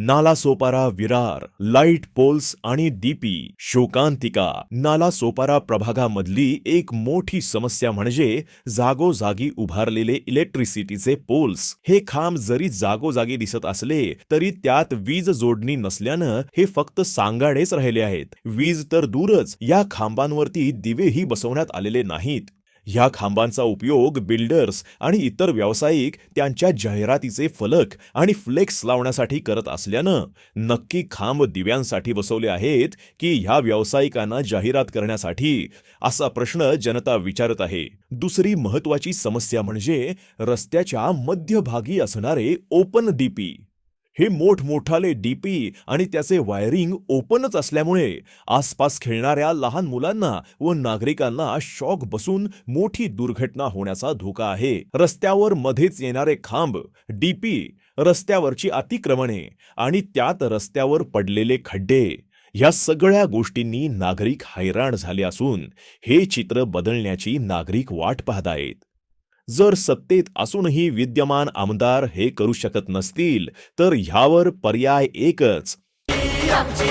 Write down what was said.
Nalasopara Virar light poles आणि DP शोकांतिका. नालासोपारा प्रभागामधली एक मोठी समस्या म्हणजे जागोजागी उभारलेले इलेक्ट्रिसिटीचे पोल्स हे खांब जरी जागोजागी दिसत असले तरी त्यात वीज जोडणी नसल्यानं हे फक्त सांगाडेच राहिले आहेत. वीज तर दूरच या खांबांवरती दिवेही बसवण्यात आलेले नाहीत. ह्या खांबांचा उपयोग बिल्डर्स आणि इतर व्यावसायिक त्यांच्या जाहिरातीचे फलक आणि फ्लेक्स लावण्यासाठी करत असल्यानं नक्की खांब दिव्यांसाठी बसवले आहेत की ह्या व्यावसायिकांना जाहिरात करण्यासाठी? असा प्रश्न जनता विचारत आहे. दुसरी महत्वाची समस्या म्हणजे रस्त्याच्या मध्यभागी असणारे ओपन डीपी. हे मोठमोठाले डीपी आणि त्याचे वायरिंग ओपनच असल्यामुळे आसपास खेळणाऱ्या लहान मुलांना व नागरिकांना शॉक बसून मोठी दुर्घटना होण्याचा धोका आहे. रस्त्यावर मध्येच येणारे खांब डीपी रस्त्यावरची अतिक्रमणे आणि त्यात रस्त्यावर पडलेले खड्डे या सगळ्या गोष्टींनी नागरिक हैराण झाले असून हे चित्र बदलण्याची नागरिक वाट पाहत आहेत. जर सत्तेत असूनही विद्यमान आमदार हे करू शकत नसतील तर ह्यावर पर्याय एकच. आमची